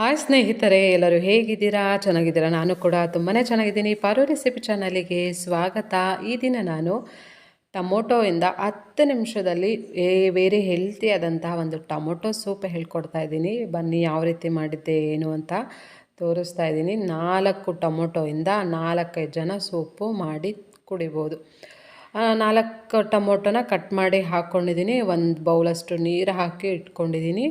Hi ಸ್ನೇಹಿತರೆ, ಎಲ್ಲರೂ ಹೇಗಿದ್ದೀರಾ? ಚೆನ್ನಾಗಿದ್ದೀರಾ? ನಾನು ಕೂಡ ತುಂಬಾ ಚೆನ್ನಾಗಿದ್ದೀನಿ. ಪಾರು ರೆಸಿಪಿ ಚಾನಲಿಗೆ ಸ್ವಾಗತ. ಈ ದಿನ ನಾನು ಟೊಮೊಟೊಯಿಂದ ಹತ್ತು ನಿಮಿಷದಲ್ಲಿ ಏ ವೆರಿ ಹೆಲ್ತಿ ಆದಂತಹ ಒಂದು ಟೊಮೊಟೊ ಸೂಪ್ ಹೇಳ್ಕೊಡ್ತಾ ಇದ್ದೀನಿ. ಬನ್ನಿ ಯಾವ ರೀತಿ ಮಾಡಿದ್ದೆ, ಏನು ಅಂತ ತೋರಿಸ್ತಾ ಇದ್ದೀನಿ. ನಾಲ್ಕು ಟೊಮೊಟೊಯಿಂದ ನಾಲ್ಕೈದು ಜನ ಸೂಪು ಮಾಡಿ ಕುಡಿಬೋದು. ನಾಲ್ಕು ಟೊಮೊಟೊನ ಕಟ್ ಮಾಡಿ ಹಾಕ್ಕೊಂಡಿದ್ದೀನಿ ಒಂದು ಬೌಲಷ್ಟು ನೀರು ಹಾಕಿ ಇಟ್ಕೊಂಡಿದ್ದೀನಿ.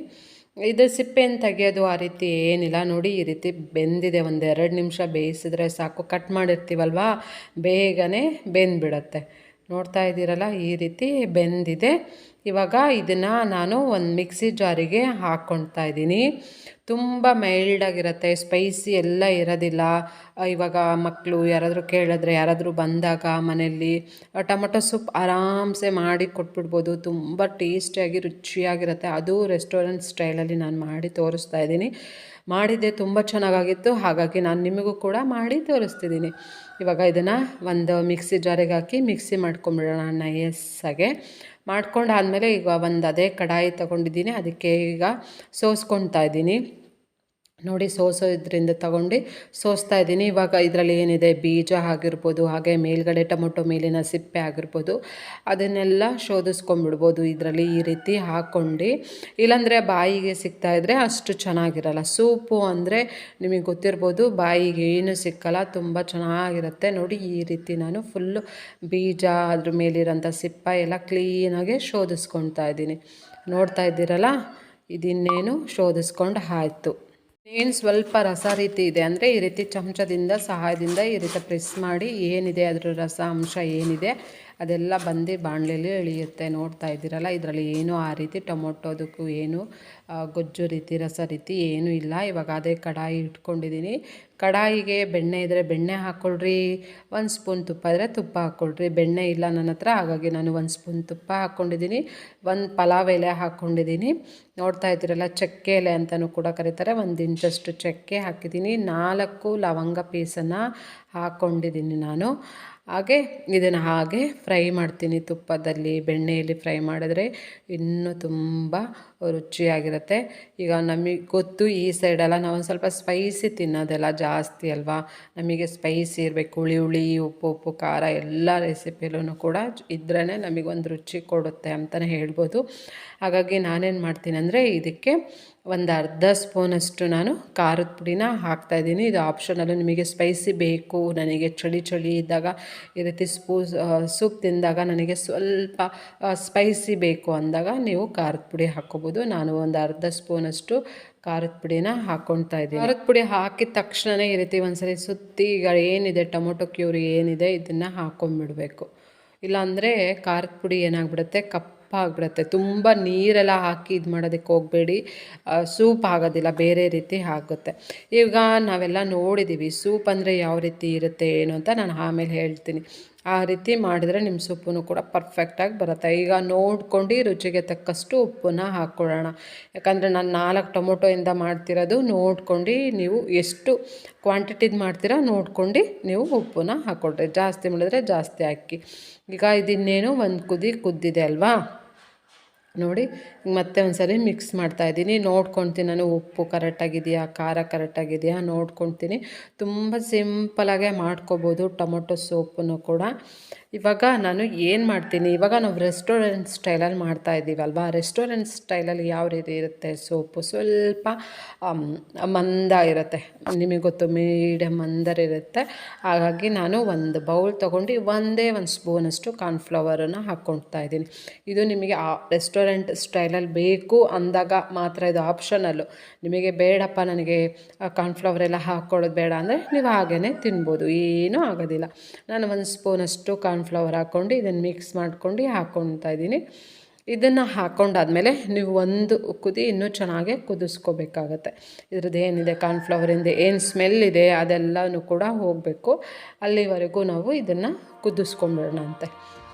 ಇದು ಸಿಪ್ಪೆಯನ್ನು ತೆಗೆಯೋದು ಆ ರೀತಿ ಏನಿಲ್ಲ. ನೋಡಿ ಈ ರೀತಿ ಬೆಂದಿದೆ. ಒಂದು ಎರಡು ನಿಮಿಷ ಬೇಯಿಸಿದ್ರೆ ಸಾಕು. ಕಟ್ ಮಾಡಿರ್ತೀವಲ್ವಾ? ಬೇಗನೆ ಬೆಂದ್ಬಿಡತ್ತೆ. ನೋಡ್ತಾ ಇದ್ದೀರಲ್ಲ, ಈ ರೀತಿ ಬೆಂದಿದೆ. ಇವಾಗ ಇದನ್ನು ನಾನು ಒಂದು ಮಿಕ್ಸಿ ಜಾರಿಗೆ ಹಾಕ್ಕೊಳ್ತಾ ಇದ್ದೀನಿ. ತುಂಬ ಮೈಲ್ಡಾಗಿರುತ್ತೆ ಸ್ಪೈಸಿ ಎಲ್ಲ ಇರೋದಿಲ್ಲ. ಇವಾಗ ಮಕ್ಕಳು ಯಾರಾದರೂ ಕೇಳಿದ್ರೆ, ಯಾರಾದರೂ ಬಂದಾಗ ಮನೆಯಲ್ಲಿ ಟೊಮೊಟೊ ಸೂಪ್ ಆರಾಮ್ಸೆ ಮಾಡಿ ಕೊಟ್ಬಿಡ್ಬೋದು. ತುಂಬ ಟೇಸ್ಟಿಯಾಗಿ ರುಚಿಯಾಗಿರುತ್ತೆ. ಅದು ರೆಸ್ಟೋರೆಂಟ್ ಸ್ಟೈಲಲ್ಲಿ ನಾನು ಮಾಡಿ ತೋರಿಸ್ತಾ ಇದ್ದೀನಿ. ಮಾಡಿದ್ದೆ ತುಂಬ ಚೆನ್ನಾಗಾಗಿತ್ತು. ಹಾಗಾಗಿ ನಾನು ನಿಮಗೂ ಕೂಡ ಮಾಡಿ ತೋರಿಸ್ತಿದ್ದೀನಿ ಇವಾಗ ಇದನ್ನು ಒಂದು ಮಿಕ್ಸಿ ಜಾರಿಗೆ ಹಾಕಿ ಮಿಕ್ಸಿ ಮಾಡ್ಕೊಂಬಿಡೋಣ ನೈಯಸ್ಸಾಗೆ ಮಾಡ್ಕೊಂಡು ಆದಮೇಲೆ ಈಗ ಒಂದು ಅದೇ ಕಡಾಯಿ ತೊಗೊಂಡಿದ್ದೀನಿ. ಅದಕ್ಕೆ ಈಗ ಸೋಸ್ಕೊತಾ ಇದ್ದೀನಿ. ನೋಡಿ ಸೋಸೋದ್ರಿಂದ ತಗೊಂಡು ಸೋಸ್ತಾ ಇದ್ದೀನಿ. ಇವಾಗ ಇದರಲ್ಲಿ ಏನಿದೆ? ಬೀಜ ಆಗಿರ್ಬೋದು, ಹಾಗೆ ಮೇಲ್ಗಡೆ ಟೊಮೊಟೊ ಮೇಲಿನ ಸಿಪ್ಪೆ ಆಗಿರ್ಬೋದು. ಅದನ್ನೆಲ್ಲ ಶೋಧಿಸ್ಕೊಂಡ್ಬಿಡ್ಬೋದು ಇದರಲ್ಲಿ ಈ ರೀತಿ ಹಾಕ್ಕೊಂಡು ಇಲ್ಲಾಂದರೆ ಬಾಯಿಗೆ ಸಿಗ್ತಾ ಇದ್ದರೆ ಅಷ್ಟು ಚೆನ್ನಾಗಿರಲ್ಲ. ಸೂಪು ಅಂದರೆ ನಿಮಗೆ ಗೊತ್ತಿರ್ಬೋದು ಬಾಯಿಗೆ ಏನು ಸಿಕ್ಕಲ್ಲ, ತುಂಬ ಚೆನ್ನಾಗಿರುತ್ತೆ. ನೋಡಿ ಈ ರೀತಿ ನಾನು ಫುಲ್ಲು ಬೀಜ, ಅದ್ರ ಮೇಲಿರೋಂಥ ಸಿಪ್ಪ ಎಲ್ಲ ಕ್ಲೀನಾಗಿ ಶೋಧಿಸ್ಕೊಳ್ತಾ ಇದ್ದೀನಿ. ನೋಡ್ತಾ ಇದ್ದೀರಲ್ಲ? ಇದಿನ್ನೇನು ಶೋಧಿಸ್ಕೊಂಡು ಆಯಿತು. ಏನು ಸ್ವಲ್ಪ ರಸ ರೀತಿ ಇದೆ ಅಂದರೆ ಈ ರೀತಿ ಚಮಚದಿಂದ ಸಹಾಯದಿಂದ ಈ ರೀತಿ ಪ್ರೆಸ್ ಮಾಡಿ ಏನಿದೆ ಅದರ ರಸ ಅಂಶ ಏನಿದೆ ಅದೆಲ್ಲ ಬಂದು ಬಾಣಲೆಯಲ್ಲಿ ಇಳಿಯುತ್ತೆ. ನೋಡ್ತಾ ಇದ್ದೀರಲ್ಲ, ಇದರಲ್ಲಿ ಏನು ಆ ರೀತಿ ಟೊಮೊಟೋದಕ್ಕೂ ಏನು ಗೊಜ್ಜು ರೀತಿ, ರಸ ರೀತಿ ಏನೂ ಇಲ್ಲ. ಇವಾಗ ಅದೇ ಕಡಾಯಿ ಇಟ್ಕೊಂಡಿದ್ದೀನಿ. ಕಡಾಯಿಗೆ ಬೆಣ್ಣೆ ಇದ್ದರೆ ಬೆಣ್ಣೆ ಹಾಕ್ಕೊಳ್ರಿ ಒಂದು ಸ್ಪೂನ್ ತುಪ್ಪ ಇದ್ದರೆ ತುಪ್ಪ ಹಾಕ್ಕೊಳ್ರಿ ಬೆಣ್ಣೆ ಇಲ್ಲ ನನ್ನ ಹತ್ರ, ಹಾಗಾಗಿ ನಾನು ಒಂದು ಸ್ಪೂನ್ ತುಪ್ಪ ಹಾಕ್ಕೊಂಡಿದ್ದೀನಿ ಒಂದು ಪಲಾವ್ ಎಲೆ ಹಾಕ್ಕೊಂಡಿದ್ದೀನಿ ನೋಡ್ತಾ ಇದ್ದೀರಲ್ಲ, ಚಕ್ಕೆ ಎಲೆ ಅಂತಲೂ ಕೂಡ ಕರೀತಾರೆ. ಒಂದು ಇಂಚಷ್ಟು ಚಕ್ಕೆ ಹಾಕಿದ್ದೀನಿ. ನಾಲ್ಕು ಲವಂಗ ಪೀಸನ್ನು ಹಾಕ್ಕೊಂಡಿದ್ದೀನಿ ನಾನು. ಹಾಗೆ ಇದನ್ನು ಹಾಗೆ ಫ್ರೈ ಮಾಡ್ತೀನಿ. ತುಪ್ಪದಲ್ಲಿ, ಬೆಣ್ಣೆಯಲ್ಲಿ ಫ್ರೈ ಮಾಡಿದ್ರೆ ಇನ್ನೂ ತುಂಬ ರುಚಿಯಾಗಿರುತ್ತೆ. ಈಗ ನಮಗೆ ಗೊತ್ತು ಈ ಸೈಡೆಲ್ಲ ನಾವು ಸ್ವಲ್ಪ ಸ್ಪೈಸಿ ತಿನ್ನೋದೆಲ್ಲ ಜಾಸ್ತಿ ಅಲ್ವಾ? ನಮಗೆ ಸ್ಪೈಸಿ ಇರಬೇಕು. ಹುಳಿ ಹುಳಿ, ಉಪ್ಪು ಉಪ್ಪು, ಖಾರ ಎಲ್ಲ ರೆಸಿಪಿಲೂ ಕೂಡ ಇದ್ರೇ ನಮಗೊಂದು ರುಚಿ ಕೊಡುತ್ತೆ ಅಂತಲೇ ಹೇಳ್ಬೋದು. ಹಾಗಾಗಿ ನಾನೇನು ಮಾಡ್ತೀನಿ ಅಂದರೆ ಇದಕ್ಕೆ ಒಂದು ಅರ್ಧ ಸ್ಪೂನಷ್ಟು ನಾನು ಖಾರದ ಪುಡಿನ ಹಾಕ್ತಾಯಿದ್ದೀನಿ ಇದು ಆಪ್ಷನಲ್ಲು ನಿಮಗೆ ಸ್ಪೈಸಿ ಬೇಕು. ನನಗೆ ಚಳಿ ಚಳಿ ಇದ್ದಾಗ ಈ ರೀತಿ ಸ್ಪೂ ಸೂಪ್ ತಿಂದಾಗ ನನಗೆ ಸ್ವಲ್ಪ ಸ್ಪೈಸಿ ಬೇಕು ಅಂದಾಗ ನೀವು ಖಾರದ ಪುಡಿ ಹಾಕ್ಕೋಬೋದು. ನಾನು ಒಂದು ಅರ್ಧ ಸ್ಪೂನಷ್ಟು ಖಾರದ ಪುಡಿನ ಹಾಕ್ಕೊಳ್ತಾ ಇದ್ದೀನಿ. ಖಾರದ ಪುಡಿ ಹಾಕಿದ ತಕ್ಷಣವೇ ಈ ರೀತಿ ಒಂದ್ಸರಿ ಸುತ್ತಿ ಈಗ ಏನಿದೆ, ಟೊಮೊಟೊ ಕ್ಯೂರಿ ಏನಿದೆ, ಇದನ್ನು ಹಾಕೊಂಡ್ಬಿಡಬೇಕು ಇಲ್ಲಾಂದರೆ ಖಾರದ ಪುಡಿ ಏನಾಗ್ಬಿಡುತ್ತೆ? ಕಪ್ ಆಗಿಬಿಡತ್ತೆ ತುಂಬ ನೀರೆಲ್ಲ ಹಾಕಿ ಇದು ಮಾಡೋದಕ್ಕೆ ಹೋಗಬೇಡಿ. ಸೂಪ್ ಆಗೋದಿಲ್ಲ, ಬೇರೆ ರೀತಿ ಆಗುತ್ತೆ. ಈಗ ನಾವೆಲ್ಲ ನೋಡಿದ್ದೀವಿ ಸೂಪ್ ಅಂದರೆ ಯಾವ ರೀತಿ ಇರುತ್ತೆ, ಏನು ಅಂತ ನಾನು ಆಮೇಲೆ ಹೇಳ್ತೀನಿ. ಆ ರೀತಿ ಮಾಡಿದರೆ ನಿಮ್ಮ ಸೊಪ್ಪು ಕೂಡ ಪರ್ಫೆಕ್ಟಾಗಿ ಬರುತ್ತೆ. ಈಗ ನೋಡ್ಕೊಂಡು ರುಚಿಗೆ ತಕ್ಕಷ್ಟು ಉಪ್ಪನ್ನ ಹಾಕ್ಕೊಳ್ಳೋಣ ಯಾಕಂದರೆ ನಾನು ನಾಲ್ಕು ಟೊಮೊಟೊಯಿಂದ ಮಾಡ್ತಿರೋದು, ನೋಡ್ಕೊಂಡು ನೀವು ಎಷ್ಟು ಕ್ವಾಂಟಿಟಿದು ಮಾಡ್ತೀರಾ ನೋಡ್ಕೊಂಡು ನೀವು ಉಪ್ಪನ್ನ ಹಾಕ್ಕೊಳ್ರಿ ಜಾಸ್ತಿ ಮಾಡಿದ್ರೆ ಜಾಸ್ತಿ ಹಾಕಿ. ಈಗ ಇದಿನ್ನೇನು ಒಂದು ಕುದಿ ಕುದ್ದಿದೆ ಅಲ್ವಾ? ನೋಡಿ, ಮತ್ತೆ ಒಂದ್ಸರಿ ಮಿಕ್ಸ್ ಮಾಡ್ತಾ ಇದ್ದೀನಿ. ನೋಡ್ಕೊತೀನಿ ನಾನು, ಉಪ್ಪು ಕರೆಕ್ಟಾಗಿದೆಯಾ ಖಾರ ಕರೆಕ್ಟಾಗಿದೆಯಾ ನೋಡ್ಕೊತೀನಿ. ತುಂಬ ಸಿಂಪಲಾಗೆ ಮಾಡ್ಕೋಬೋದು ಟೊಮೊಟೊ ಸೋಪನ್ನು ಕೂಡ. ಇವಾಗ ನಾನು ಏನು ಮಾಡ್ತೀನಿ, ಇವಾಗ ನಾವು ರೆಸ್ಟೋರೆಂಟ್ ಸ್ಟೈಲಲ್ಲಿ ಮಾಡ್ತಾ ಇದ್ದೀವಲ್ವಾ ರೆಸ್ಟೋರೆಂಟ್ ಸ್ಟೈಲಲ್ಲಿ ಯಾವ ರೀತಿ ಇರುತ್ತೆ ಸೋಪು? ಸ್ವಲ್ಪ ಮಂದ ಇರುತ್ತೆ. ನಿಮಗೆ ಗೊತ್ತು ಮೀಡಿಯಮ್ ಮಂದರ್ ಇರುತ್ತೆ. ಹಾಗಾಗಿ ನಾನು ಒಂದು ಬೌಲ್ ತೊಗೊಂಡು ಒಂದೇ ಒಂದು ಸ್ಪೂನಷ್ಟು ಕಾರ್ನ್ಫ್ಲವರನ್ನು ಹಾಕ್ಕೊಳ್ತಾ ಇದ್ದೀನಿ. ಇದು ನಿಮಗೆ ಆ ರೆಸ್ಟೋರೆಂಟ್ ಸ್ಟೈಲಲ್ಲಿ ಬೇಕು ಅಂದಾಗ ಮಾತ್ರ ಇದು ಆಪ್ಷನಲ್ಲು ನಿಮಗೆ ಬೇಡಪ್ಪ ನನಗೆ ಕಾರ್ನ್ಫ್ಲವರ್ ಎಲ್ಲ ಹಾಕ್ಕೊಳ್ಳೋದು ಬೇಡ ಅಂದರೆ ನೀವು ಹಾಗೇ ತಿನ್ಬೋದು, ಏನೂ ಆಗೋದಿಲ್ಲ. ನಾನು ಒಂದು ಸ್ಪೂನಷ್ಟು ಕಾರ್ನ್ಫ್ಲವರ್ ಹಾಕ್ಕೊಂಡು ಇದನ್ನು ಮಿಕ್ಸ್ ಮಾಡ್ಕೊಂಡು ಹಾಕ್ಕೊಳ್ತಾ ಇದ್ದೀನಿ. ಇದನ್ನು ಹಾಕ್ಕೊಂಡಾದ್ಮೇಲೆ ನೀವು ಒಂದು ಕುದಿ ಇನ್ನೂ ಚೆನ್ನಾಗಿ ಕುದಿಸ್ಕೋಬೇಕಾಗತ್ತೆ. ಇದ್ರದ್ದು ಏನಿದೆ ಕಾರ್ನ್ಫ್ಲವರಿಂದ ಏನು ಸ್ಮೆಲ್ ಇದೆ ಅದೆಲ್ಲನೂ ಕೂಡ ಹೋಗಬೇಕು. ಅಲ್ಲಿವರೆಗೂ ನಾವು ಇದನ್ನು ಕುದಿಸ್ಕೊಂಬಿಡೋಣ ಅಂತೆ.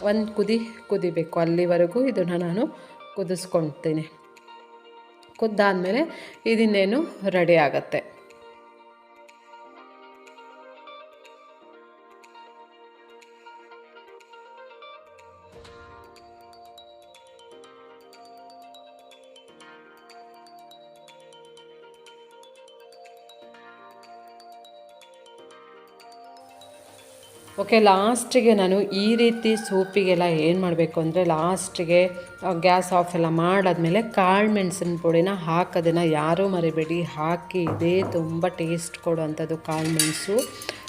ಒಂದು ಕುದಿ ಕುದಿಬೇಕು, ಅಲ್ಲಿವರೆಗೂ ಇದನ್ನು ನಾನು ಕುದಿಸ್ಕೊಳ್ತೀನಿ. ಕುದ್ದಾದಮೇಲೆ ಇದನ್ನೇನು ರೆಡಿ ಆಗುತ್ತೆ. ಓಕೆ ಲಾಸ್ಟಿಗೆ ನಾನು ಈ ರೀತಿ ಸೂಪಿಗೆಲ್ಲ ಏನು ಮಾಡಬೇಕು ಅಂದರೆ ಲಾಸ್ಟಿಗೆ ಗ್ಯಾಸ್ ಆಫ್ ಎಲ್ಲ ಮಾಡಾದಮೇಲೆ ಕಾಳು ಮೆಣಸಿನ ಪುಡಿನ ಹಾಕೋದನ್ನು ಯಾರೂ ಮರಿಬೇಡಿ. ಹಾಕಿ ಇದೇ ತುಂಬ ಟೇಸ್ಟ್ ಕೊಡುವಂಥದ್ದು ಕಾಳು ಮೆಣಸು.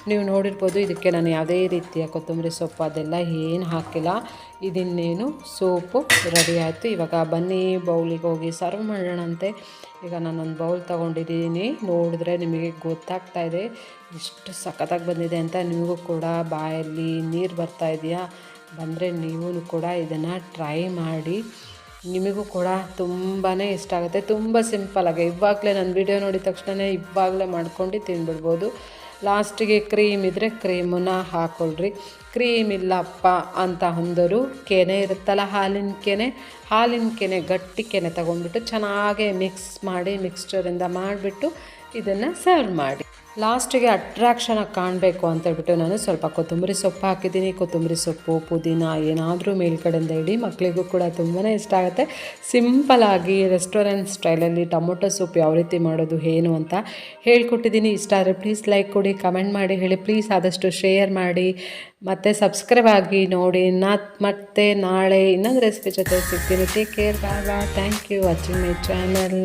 ನೀವು ನೋಡಿರ್ಬೋದು, ಇದಕ್ಕೆ ನಾನು ಯಾವುದೇ ರೀತಿಯ ಕೊತ್ತಂಬರಿ ಸೊಪ್ಪು ಅದೆಲ್ಲ ಏನು ಹಾಕಿಲ್ಲ. ಇದಿನ್ನೇನು ಸೋಪು ರೆಡಿ ಆಯಿತು. ಇವಾಗ ಬನ್ನಿ, ಬೌಲಿಗೆ ಹೋಗಿ ಸರ್ವ್ ಮಾಡೋಣಂತೆ ಈಗ ನಾನೊಂದು ಬೌಲ್ ತೊಗೊಂಡಿದ್ದೀನಿ. ನೋಡಿದ್ರೆ ನಿಮಗೆ ಗೊತ್ತಾಗ್ತಾ ಇದೆ, ಎಷ್ಟು ಸಖತ್ತಾಗಿ ಬಂದಿದೆ ಅಂತ. ನಿಮಗೂ ಕೂಡ ಬಾಯಲ್ಲಿ ನೀರು ಬರ್ತಾ ಇದೆಯಾ? ಬಂದರೆ ನೀವು ಕೂಡ ಇದನ್ನು ಟ್ರೈ ಮಾಡಿ. ನಿಮಗೂ ಕೂಡ ತುಂಬಾ ಇಷ್ಟ ಆಗುತ್ತೆ. ತುಂಬ ಆಗಿ. ಇವಾಗಲೇ ನನ್ನ ವಿಡಿಯೋ ನೋಡಿದ ತಕ್ಷಣ ಇವಾಗಲೇ ಮಾಡ್ಕೊಂಡು ತಿಂದ್ಬಿಡ್ಬೋದು ಲಾಸ್ಟಿಗೆ ಕ್ರೀಮ್ ಇದ್ದರೆ ಕ್ರೀಮನ್ನ ಹಾಕ್ಕೊಳ್ರಿ ಕ್ರೀಮ್ ಇಲ್ಲಪ್ಪ ಅಂತ ಅಂದರು ಕೆನೆ ಇರುತ್ತಲ್ಲ ಹಾಲಿನ ಕೆನೆ. ಹಾಲಿನ ಕೆನೆ ಗಟ್ಟಿ ಕೆನೆ ತಗೊಂಡ್ಬಿಟ್ಟು ಚೆನ್ನಾಗೆ ಮಿಕ್ಸ್ ಮಾಡಿ ಮಿಕ್ಸ್ಚರಿಂದ ಮಾಡಿಬಿಟ್ಟು ಇದನ್ನು ಸರ್ವ್ ಮಾಡಿ. ಲಾಸ್ಟಿಗೆ ಅಟ್ರಾಕ್ಷನಾಗಿ ಕಾಣಬೇಕು ಅಂತ ಹೇಳ್ಬಿಟ್ಟು ನಾನು ಸ್ವಲ್ಪ ಕೊತ್ತಂಬರಿ ಸೊಪ್ಪು ಹಾಕಿದ್ದೀನಿ. ಕೊತ್ತಂಬರಿ ಸೊಪ್ಪು, ಪುದೀನ ಏನಾದರೂ ಮೇಲ್ಗಡೆಯಿಂದ ಇಡಿ ಮಕ್ಕಳಿಗೂ ಕೂಡ ತುಂಬಾ ಇಷ್ಟ ಆಗುತ್ತೆ. ಸಿಂಪಲಾಗಿ ರೆಸ್ಟೋರೆಂಟ್ ಸ್ಟೈಲಲ್ಲಿ ಟೊಮೊಟೊ ಸೂಪ್ ಯಾವ ರೀತಿ ಮಾಡೋದು, ಏನು ಅಂತ ಹೇಳ್ಕೊಟ್ಟಿದ್ದೀನಿ. ಇಷ್ಟ ಆದರೆ ಪ್ಲೀಸ್ ಲೈಕ್ ಕೊಡಿ ಕಮೆಂಟ್ ಮಾಡಿ, ಹೇಳಿ. ಪ್ಲೀಸ್ ಆದಷ್ಟು ಶೇರ್ ಮಾಡಿ. ಮತ್ತು ಸಬ್ಸ್ಕ್ರೈಬ್ ಆಗಿ ನೋಡಿ. ನಾ, ಮತ್ತೆ ನಾಳೆ ಇನ್ನೊಂದು ರೆಸಿಪಿ ಜೊತೆ ಸಿಗ್ತೀನಿ. Take care bye bye thank you watching my channel